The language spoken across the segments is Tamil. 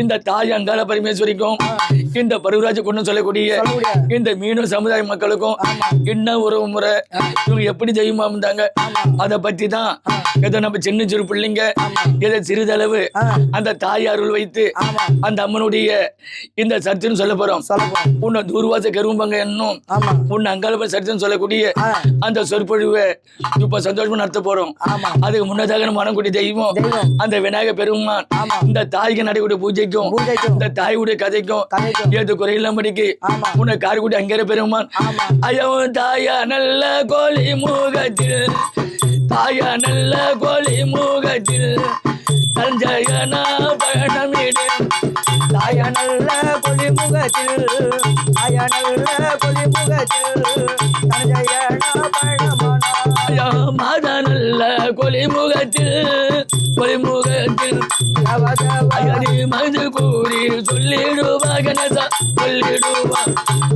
இந்த தாய் அங்காள பரமேஸ்வரிக்கும் இந்த பருவராஜ கொண்டு சொல்லக்கூடிய இந்த மீனவ சமுதாய மக்களுக்கும் என்ன உறவு முறை? இவங்க எப்படி தெய்வமா இருந்தாங்க அதை பத்தி தான் ஏதோ நம்ம சின்ன சிறு பிள்ளைங்க ஏதோ சிறிதளவு. அந்த தாய் அருள் வைத்து அந்த அம்மனுடைய இந்த சர்ச்சைன்னு சொல்ல போறோம். உன்னை தூர்வாச கரும்பங்க என்னும் உன்னை அங்காள சர்ச்சைன்னு சொல்லக்கூடிய அந்த சொற்பொழிவை இப்ப சந்தோஷமா நடத்த போறோம். அதுக்கு முன்னதாக நம்ம மனக்குடி தெய்வம் அந்த விநாயக பெருமான் இந்த தாய்க்கு நடைக்கூடிய பூஜைக்கும் பூஜைக்கும் இந்த தாயுடைய கதைக்கும். ஏது குறையில்லாமடிக்கு. உன்னை காரைக்குடி அங்கேற பெருமான். ஐயவன் தாயா நல்ல கோழி மூகத்தில். தாயா நல்ல கோழி மூகத்தில். தஞ்சயனா பயணமிடு. தாய நல்ல கொடிமுகத்தில் தாய நல்ல கொடிமுகத்தில் தஞ்சையனா பயணமானா. ஐயா மாதா நல்ல முகத்தில் கோழி முகத்தில். ஐயா மது கூறி சொல்லிடுவா கணசா சொல்லிடுவா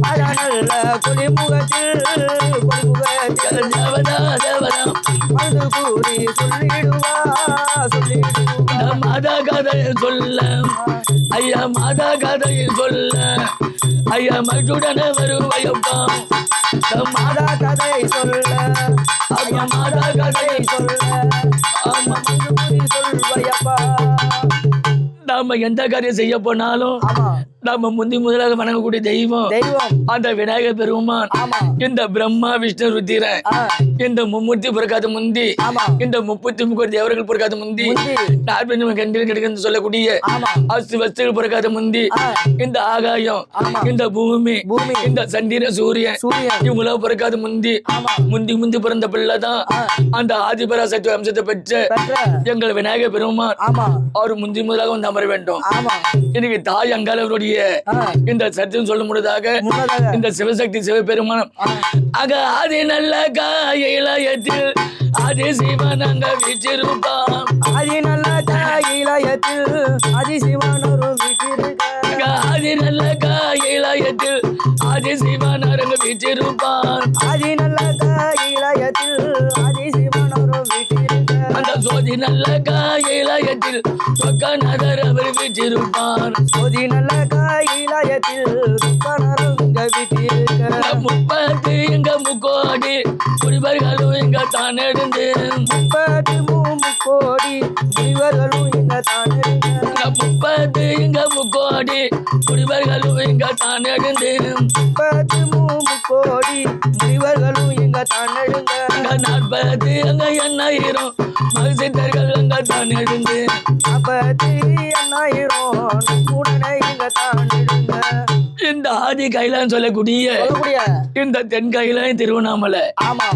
தாய நல்ல கொடிமுகத்தில் தேவதா தேவதா மனது கூறி சொல்லிடுவா சொல்லிடுவா மாதா கதையை சொல்ல ஐயா மாதா கதையை சொல்ல ஐயா மகிழ்ச்சியுடனே வருவையப்பா மாதா கதை சொல்ல ஐயா மாதா கதையை சொல்ல. நாம எந்த காரியம் செய்ய போனாலும் நாம முந்தி முதலாக வணங்கக்கூடிய தெய்வம். அந்த விநாயகர் பெருமான். இந்த பிரம்மா விஷ்ணு ருத்திரன் இந்த மும்மூர்த்தி பிறக்காத முந்தி. இந்த முப்பத்தி முக்கோடி தேவர்கள் பிறக்காத முந்தி. முந்தி. நாற்பது கண்டில் கிடைக்குன்னு சொல்லக்கூடிய அஸ்து வஸ்துகள் பிறக்காத முந்தி. இந்த ஆகாயம். இந்த பூமி இந்த சந்திர சூரியன். இவ்வளவு பிறக்காத முந்தி. முந்தி முந்தி பிறந்த பிள்ளை தான். ஆ, அந்த ஆதிபராசக்தி வம்சத்தை பெற்ற பெற்ற. எங்கள் விநாயகர் பெருமான். அவர் முந்தி முதலாக வந்து அமர வேண்டும். இன்னைக்கு தாய் அங்காளவருடைய இந்த சத்தியம் சொல்ல முடியதாக இந்த சிவசக்தி சிவபெருமான் ஆ, அக ஆதி நல்ல காயிலயத்தில் ஆதி சிவன் அங்க வீச்சிருப்பான் ஆதி நல்ல கையிலயத்தில் வீட்டிருக்க அங்க ஆதி நல்ல காயிலயத்தில் ஆதி சிவன் அரங்க வீச்சிருப்பான் ஆதி நல்ல காயிலயத்தில் சொக்கநாதர் அவர் வீச்சிருப்பான் சோதி நல்ல கையிலயத்தில் துப்பனருங்க வீட்டிருக்க முப்பத்து எங்க முக்கோடி குடிவர்களும் எங்க தான் எடுந்து முப்பத்து கோடி முனிவர்களும் இங்க தான் இங்க முப்பத்து எங்க முக்கோடி குடிவர்களும் எங்க தான் எடுந்து முப்பத்து மூணு கோடி முனிவர்களும் இங்க தான் நாற்பது அங்க எண்ணாயிரம் மகிழ்ச்சித்தர்கள் அங்க தான் எழுந்து அப்பத்தி எண்ணாயிரம் உடனே இங்க தான் இருங்க இந்த ஆதி கைலான்னு சொல்லக்கூடிய சொல்லக்கூடிய இந்த தென் கைலாயம் திருவண்ணாமலை. ஆமா